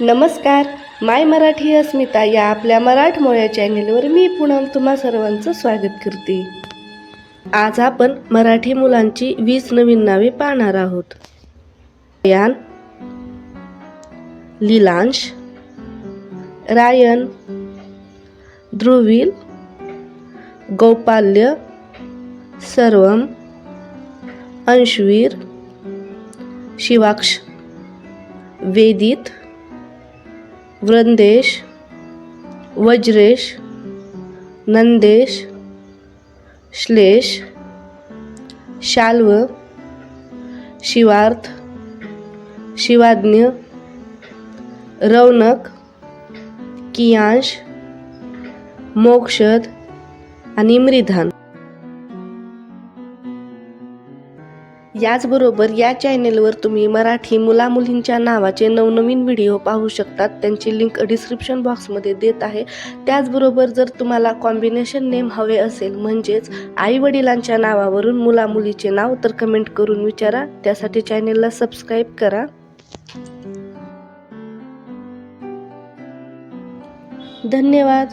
नमस्कार. माय मराठी अस्मिता या आपल्या मराठमोळ्या चॅनेलवर मी पुन्हा तुम्हा सर्वांचं स्वागत करते. आज आपण मराठी मुलांची वीस नवीन नावे पाहणार आहोत. यान लीलांश रायन ध्रुवील गौपाल्य सर्वम अंशवीर शिवाक्ष वेदित वृंदेश वज्रेश नंदेश श्लेष शाल्व शिवार्थ शिवाज्ञ रौनक कियांश मोक्षद आणि मृधान. याचबरोबर या चॅनेलवर तुम्ही मराठी मुलामुलींच्या नावाचे नवनवीन व्हिडिओ पाहू शकतात. त्यांची लिंक डिस्क्रिप्शन बॉक्समध्ये देत आहे. त्याचबरोबर जर तुम्हाला कॉम्बिनेशन नेम हवे असेल म्हणजेच आई वडिलांच्या नावावरून मुलामुलीचे नाव तर कमेंट करून विचारा. त्यासाठी चॅनेलला सबस्क्राईब करा. धन्यवाद.